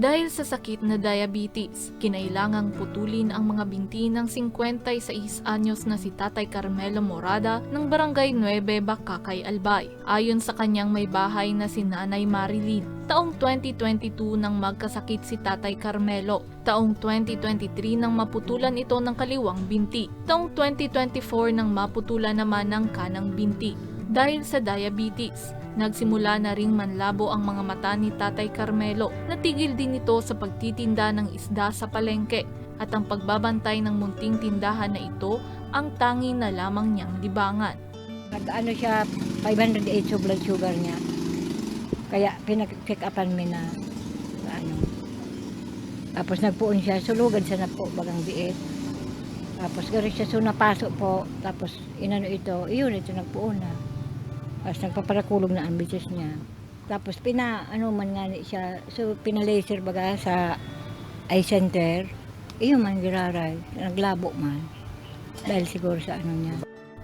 Dahil sa sakit na diabetes, kinailangang putulin ang mga binti ng 56 anyos na si Tatay Carmelo Morada ng Barangay 9 Bakakay, Albay. Ayon sa kanyang may bahay na si Nanay Marilyn, taong 2022 nang magkasakit si Tatay Carmelo. Taong 2023 nang maputulan ito ng kaliwang binti. Taong 2024 nang maputulan naman ng kanang binti. Dahil sa diabetes, nagsimula na ring manlabo ang mga mata ni Tatay Carmelo. Natigil din ito sa pagtitinda ng isda sa palengke at ang pagbabantay ng munting tindahan na ito ang tangi na lamang niyang libangan. Nag-ano siya, 508 yung blood sugar niya. Kaya pinag-check upan mi na ano. Tapos nagpuon siya, sulugan siya na po bagang diet. Tapos gari siya so napasok po. Tapos inano ito, iyon ito nagpuon na. Tapos nagpaparakulog na ang bisis niya. Tapos pina, ano man nga siya, so pinalaser baga sa eye center. Iyon man giraray, naglabo man. Dahil siguro sa ano niya.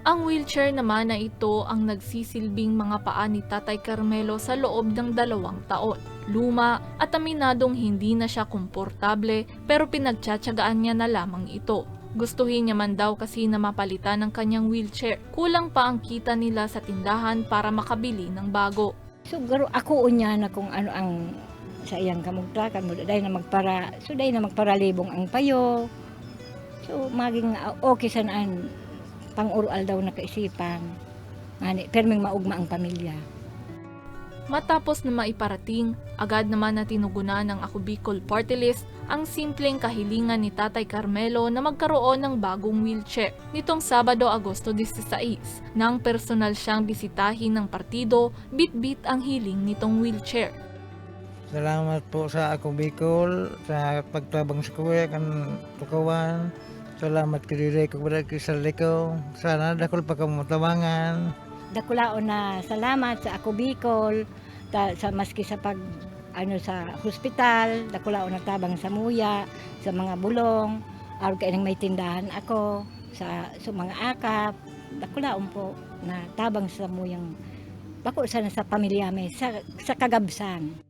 Ang wheelchair naman na ito ang nagsisilbing mga paa ni Tatay Carmelo sa loob ng dalawang taon. Luma at aminadong hindi na siya komportable pero pinagtsatsagaan niya na lamang ito. Gustuhin niya man daw kasi na mapalitan ng kanyang wheelchair. Kulang pa ang kita nila sa tindahan para makabili ng bago. So garo ako unya na kung ano ang sa iyang kamugtakan mo dahil na magpara so dahil na magparalibong ang payo. So maging uh, okay sa naan pang-ural daw na kaisipan. Ngani perming maugma ang pamilya. Matapos na maiparating, agad naman na tinugunan ng Ako Bicol Party List ang simpleng kahilingan ni Tatay Carmelo na magkaroon ng bagong wheelchair. Nitong Sabado, Agosto 16, nang personal siyang bisitahin ng partido, bit-bit ang hiling nitong wheelchair. Salamat po sa ako Bicol, sa pagtabang sa kuya kan tukawan. Salamat kay ko kay sa liko. Sana dakol pa kamutabangan. Dakulaon na salamat sa ako Bicol ta, sa maski sa pag ano sa hospital, dakulaon na tabang sa muya, sa mga bulong, aron kay nang may tindahan ako sa sa mga akap, dakulaon po na tabang sa muyang bako sana sa pamilya may sa, sa kagabsan.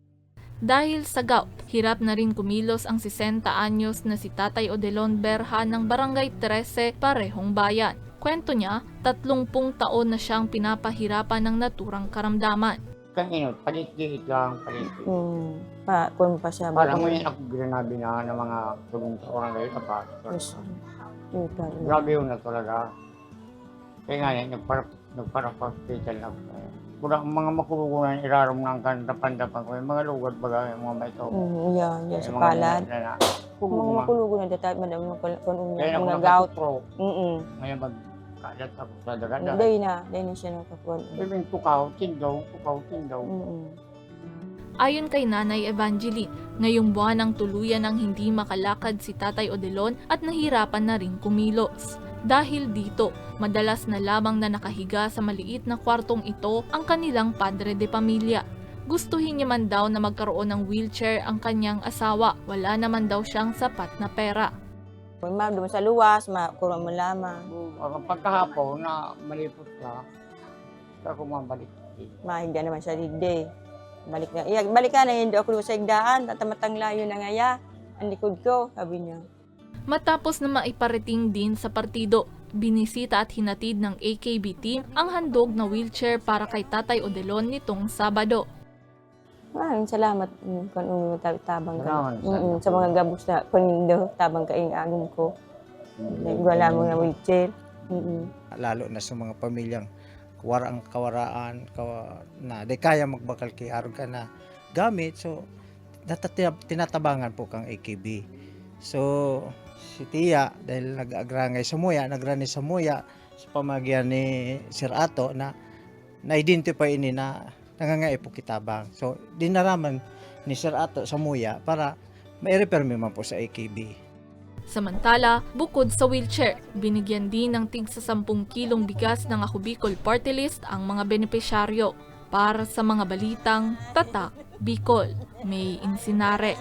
Dahil sa gout, hirap na rin kumilos ang 60 anyos na si Tatay Odelon Berha ng Barangay 13, Parehong Bayan. Kwento niya, 30 taon na siyang pinapahirapan ng naturang karamdaman. Kanino, palit-liit lang, palit-liit. Hmm, pa, kung pa siya. Parang ngayon ako granabi na ng mga orang ngayon na pa. Yes. Yung parang- Grabe yun na talaga. Kaya nga yan, nagpara, nagpara pa hospital na. Pura ang mga makulugunan, irarom ng kandapan-dapan ko. Yung mga lugad baga, yung mga may ito. Mm, yan, yan sa palad. Na, na, Kung mga makulugo na dati, madam, mga kul- kung Kaya mga ako mga gout. nakapro. Mm Magkalat ako sa dagat. Dahil na, dahil na siya nakakuha. Ibig tukaw, tindaw, tukaw, tindaw. Mm Ayon kay Nanay Evangeline, ngayong buwan ang tuluyan ng hindi makalakad si Tatay Odelon at nahirapan na rin kumilos. Dahil dito, madalas na lamang na nakahiga sa maliit na kwartong ito ang kanilang padre de pamilya. Gustuhin niya man daw na magkaroon ng wheelchair ang kanyang asawa, wala naman daw siyang sapat na pera. Kung ma'am, duman sa luwas, makurang mo lamang. Ang pagkahapon na malipot ka, sa ako mabalik. Mahiga naman siya digday. Balik na. Iya, balik ka na, hindi ako sa igdaan. Tatamatang layo na nga ya. Ang likod ko, sabi niya. Matapos na maiparating din sa partido, binisita at hinatid ng AKB team ang handog na wheelchair para kay Tatay Odelon nitong Sabado. Maraming salamat mm, kung umi tabang ka. Mm, salamat. sa mga gabos na kunindo, tabang ka ing agong ko. Like, wala mo nga wheelchair. Mm Lalo na sa mga pamilyang kawarang kawaraan, kawa, na di kaya magbakal kay aron ka na gamit. So, natatia- tinatabangan po kang AKB. So, si Tia, dahil nag-agrangay sa muya, nagrani sa muya, sa pamagyan ni Sir Ato na na-identify ini na nangangay po kitabang. So, dinaraman ni Sir Ato sa muya para mai-refer mi man po sa AKB. Samantala, bukod sa wheelchair, binigyan din ng tig sa 10 kilong bigas ng Ako Bicol Party List ang mga benepisyaryo. Para sa mga balitang Tatak, Bicol, May Insinares.